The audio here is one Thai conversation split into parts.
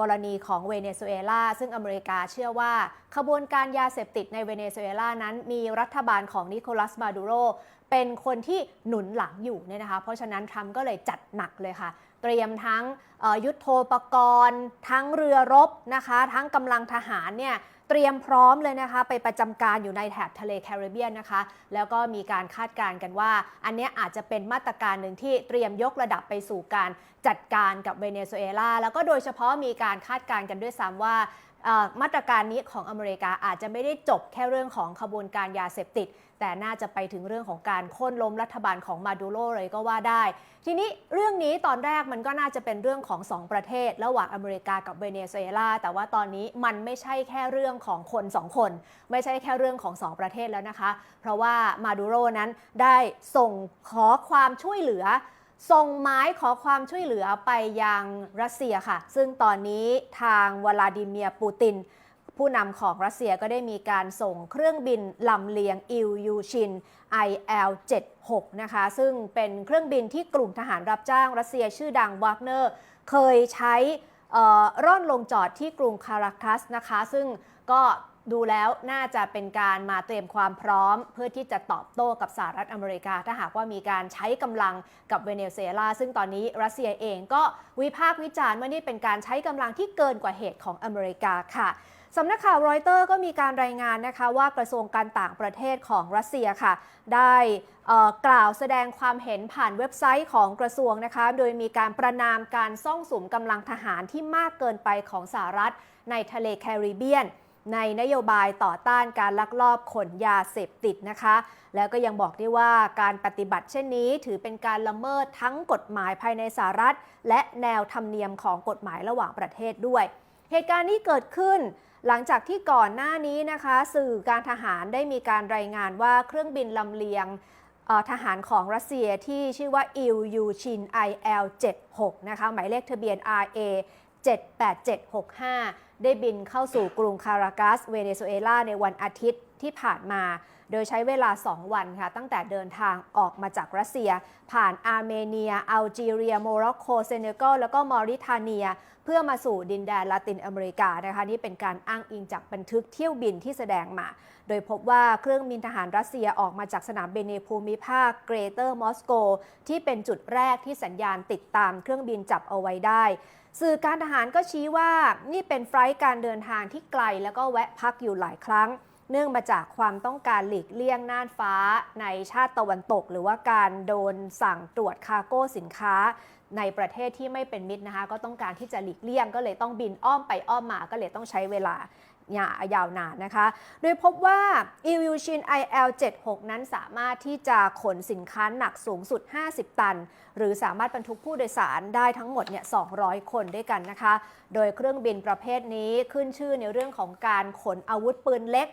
กรณีของเวเนซุเอลาซึ่งอเมริกาเชื่อว่า ขบวนการยาเสพติดในเวเนซุเอลานั้นมีรัฐบาลของนิโคลัสมาดูโรเป็นคนที่หนุนหลังอยู่เนี่ยนะคะ เพราะฉะนั้นทรัมป์ก็เลยจัดหนักเลยค่ะ เตรียมทั้งยุทโธปกรณ์ ทั้งเรือรบนะคะ ทั้งกำลังทหารเนี่ย เตรียมพร้อมเลยนะคะ ไปประจำการอยู่ในแถบทะเลแคริบเบียนนะคะ แล้วก็มีการคาดการณ์กันว่า อันนี้อาจจะเป็นมาตรการหนึ่งที่เตรียมยกระดับไปสู่การจัดการกับเวเนซุเอลาแล้วก็โดยเฉพาะมีการคาดการณ์กันด้วยซ้ำว่า มาตรการนี้ของอเมริกาอาจจะไม่ได้จบแค่เรื่องของขบวนการยาเสพติด แต่น่าจะไปถึงเรื่องของการโค่นล้มรัฐบาลของมาดูโรเลยก็ว่าได้ ทีนี้เรื่องนี้ตอนแรกมันก็น่าจะเป็นเรื่องของสองประเทศ ระหว่างอเมริกากับเวเนซุเอลาแต่ว่าตอนนี้มันไม่ใช่แค่เรื่องของคนสองคน ไม่ใช่แค่เรื่องของสองประเทศแล้วนะคะ เพราะว่ามาดูโรนั้นได้ส่งขอความช่วยเหลือ ส่งไม้ขอความช่วยเหลือไปยังรัสเซียค่ะ ซึ่งตอนนี้ทางวลาดิเมียร์ปูติน ผู้นำของรัสเซียก็ได้มีการส่งเครื่องบินลำเลียงอิลยูชิน IL-76 นะคะ ซึ่งเป็นเครื่องบินที่กลุ่มทหารรับจ้างรัสเซียชื่อดังวากเนอร์ เคยใช้ร่อนลงจอดที่กรุงคาราคัสนะคะ ซึ่งก็ ดูแล้วน่าจะเป็นการมาเตรียมความพร้อม เพื่อที่จะตอบโต้กับสหรัฐอเมริกา ถ้าหากว่ามีการใช้กำลังกับเวเนซุเอลา ซึ่งตอนนี้รัสเซียเองก็วิพากษ์วิจารณ์ว่านี่เป็นการใช้กำลังที่เกินกว่าเหตุของอเมริกาค่ะสำนักข่าวรอยเตอร์ก็มีการรายงานนะคะว่ากระทรวงการต่างประเทศของรัสเซียค่ะ ได้กล่าวแสดงความเห็นผ่านเว็บไซต์ของกระทรวงนะคะ โดยมีการประนามการซ่องสุมกำลังทหารที่มากเกินไปของสหรัฐในทะเลแคริบเบียน ในนโยบายต่อต้านการลักลอบขนยาเสพติดนะคะ แล้วก็ยังบอกได้ว่าการปฏิบัติเช่นนี้ ถือเป็นการละเมิดทั้งกฎหมายภายในสหรัฐ และแนวธรรมเนียมของกฎหมายระหว่างประเทศด้วย เหตุการณ์นี้เกิดขึ้น หลังจากที่ก่อนหน้านี้นะคะ สื่อการทหารได้มีการรายงานว่าเครื่องบินลำเลียงทหารของรัสเซียที่ชื่อว่าอิลยูชิน IL-76 นะคะหมายเลขทะเบียน RA 78765 ได้บินเข้าสู่กรุงคารากัสเวเนซุเอลาในวันอาทิตย์ที่ผ่านมา โดยใช้เวลา 2 วันค่ะ ตั้งแต่เดินทางออกมาจากรัสเซีย ผ่านอาร์เมเนีย อัลจีเรีย โมร็อกโก เซเนกัล แล้วก็มอริทาเนีย เพื่อมาสู่ดินแดนลาตินอเมริกานะคะ นี่เป็นการอ้างอิงจากบันทึกเที่ยวบินที่แสดงมา โดยพบว่าเครื่องบินทหารรัสเซียออกมาจากสนามบินในภูมิภาคเกรเตอร์มอสโก ที่เป็นจุดแรกที่สัญญาณติดตามเครื่องบินจับเอาไว้ได้ สื่อการทหารก็ชี้ว่านี่เป็นไฟล์การเดินทางที่ไกลแล้วก็แวะพักอยู่หลายครั้ง เนื่องมาจากความต้องการหลีกเลี่ยงน่านฟ้าในชาติตะวันตก หรือว่าการโดนสั่งตรวจคาร์โก้สินค้า ในประเทศที่ไม่เป็นมิตรนะคะ ก็ต้องการที่จะหลีกเลี่ยง ก็เลยต้องบินอ้อมไปอ้อมมาก็เลยต้องใช้เวลา ยาวนานนะคะ โดยพบว่า e v u s h i n IL-76 นั้นสามารถที่จะขนสินค้าหนักสูงสุด 50 ตัน หรือสามารถบรรทุกผู้โดยสารได้ทั้งหมดเนี่ย 200 คนด้วยกันนะคะ โดยเครื่องบินประเภทนี้ขึ้นชื่อในเรื่องของการขนอาวุธปืนเล็ก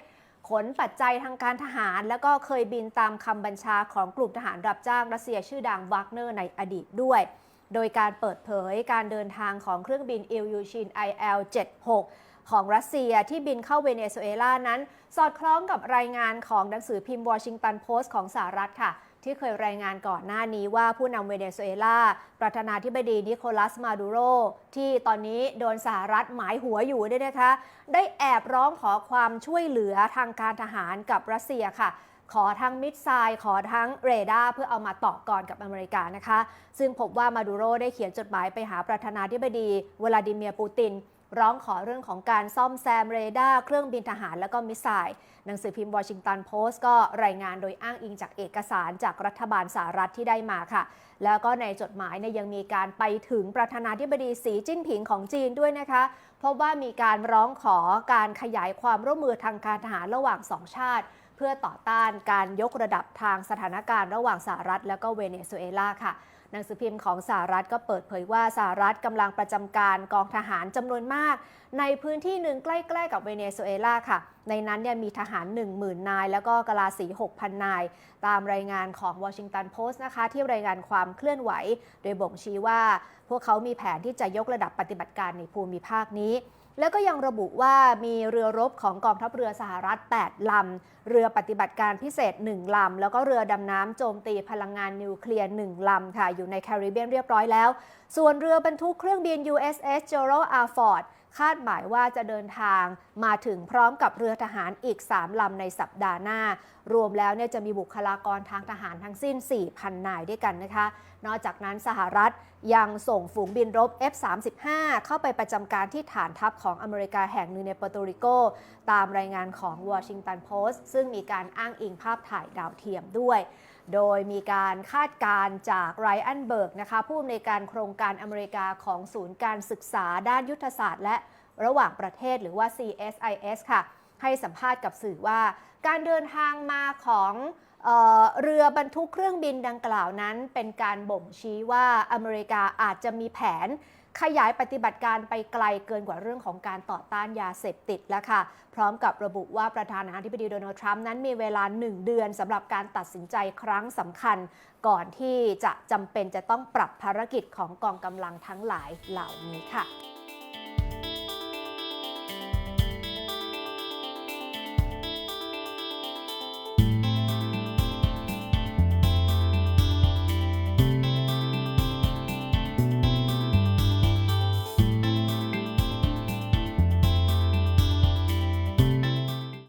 ขนปัจจัยทางการทหาร แล้วก็เคยบินตามคำบัญชาของกลุ่มทหารรับจ้างรัสเซียชื่อดังวากเนอร์ในอดีตด้วย โดยการเปิดเผยการเดินทางของเครื่องบินอิลยูชิน IL-76 ของรัสเซียที่บินเข้าเวเนซุเอลานั้น สอดคล้องกับรายงานของหนังสือพิมพ์วอชิงตันโพสต์ของสหรัฐค่ะ ที่เคยรายงานก่อนหน้านี้ว่าผู้นำเวเนซุเอลาประธานาธิบดีนิโคลัสมาดูโรที่ตอนนี้โดนสหรัฐหมายหัวอยู่ด้วยนะคะ ได้แอบร้องขอความช่วยเหลือทางการทหารกับรัสเซียค่ะขอทั้งมิสไซล์ขอทั้งเรดาร์เพื่อเอามาต่อกรกับอเมริกานะคะ ซึ่งพบว่ามาดูโรได้เขียนจดหมายไปหาประธานาธิบดี วลาดิเมียร์ปูติน ร้องขอเรื่องของการซ่อมแซมเรดาร์เครื่องบินทหารและก็มิสไซล์หนังสือพิมพ์วอชิงตันโพสต์ก็รายงานโดยอ้างอิงจากเอกสารจากรัฐบาลสหรัฐที่ได้มาค่ะ แล้วก็ในจดหมายเนี่ยยังมีการไปถึงประธานาธิบดีสีจิ้นผิงของจีนด้วยนะคะ เพราะว่ามีการร้องขอการขยายความร่วมมือทางการทหารระหว่างสองชาติ เพื่อต่อต้านการยกระดับทางสถานการณ์ระหว่างสหรัฐ และก็เวเนซุเอลาค่ะ หนังสือพิมพ์ของสหรัฐก็เปิดเผยว่าสหรัฐกำลังประจำการกองทหารจำนวนมาก ในพื้นที่หนึ่งใกล้ๆกับเวเนซุเอลาค่ะ ในนั้นเนี่ยมีทหาร 10,000 นาย แล้วก็กลาสี 6,000 นาย ตามรายงานของวอชิงตันโพสต์นะคะ ที่รายงานความเคลื่อนไหว โดยบ่งชี้ว่า พวกเขามีแผนที่จะยกระดับปฏิบัติการในภูมิภาคนี้ แล้วก็ยังระบุว่ามีเรือรบของกองทัพเรือสหรัฐ 8 ลำ เรือปฏิบัติการพิเศษ 1 ลำ แล้วก็เรือดำน้ำโจมตีพลังงานนิวเคลียร์ 1 ลำค่ะ อยู่ในแคริบเบียนเรียบร้อยแล้ว ส่วนเรือบรรทุกเครื่องบิน USS Gerald R. Ford คาดหมายว่าจะเดินทางมาถึงพร้อมกับเรือทหารอีก 3 ลำในสัปดาห์หน้า รวมแล้วเนี่ยจะมีบุคลากรทางทหารทั้งสิ้น 4,000 นายด้วยกันนะคะ นอกจากนั้นสหรัฐยังส่งฝูงบินรบ F-35 เข้าไปประจำการที่ฐานทัพของอเมริกาแห่งหนึ่งในเปอร์โตริโก ตามรายงานของวอชิงตันโพสต์ซึ่งมีการอ้างอิงภาพถ่ายดาวเทียมด้วย โดยมีการคาดการณ์จากไรอันเบิร์กนะคะผู้อำนวยการโครงการอเมริกาของศูนย์การศึกษาด้านยุทธศาสตร์และ ระหว่างประเทศหรือว่า CSIS ค่ะ ให้สัมภาษณ์กับสื่อว่า การเดินทางมาของเออเรือบรรทุกเครื่องบินดังกล่าวนั้น เป็นการบ่งชี้ว่าอเมริกาอาจจะมีแผนขยายปฏิบัติการไปไกลเกินกว่าเรื่องของการต่อต้านยาเสพติดแล้วค่ะ พร้อมกับระบุว่าประธานาธิบดีโดนัลด์ทรัมป์นั้นมีเวลา 1 เดือนสำหรับการตัดสินใจครั้งสำคัญ ก่อนที่จะจำเป็นจะต้องปรับภารกิจของกองกำลังทั้งหลายเหล่านี้ค่ะ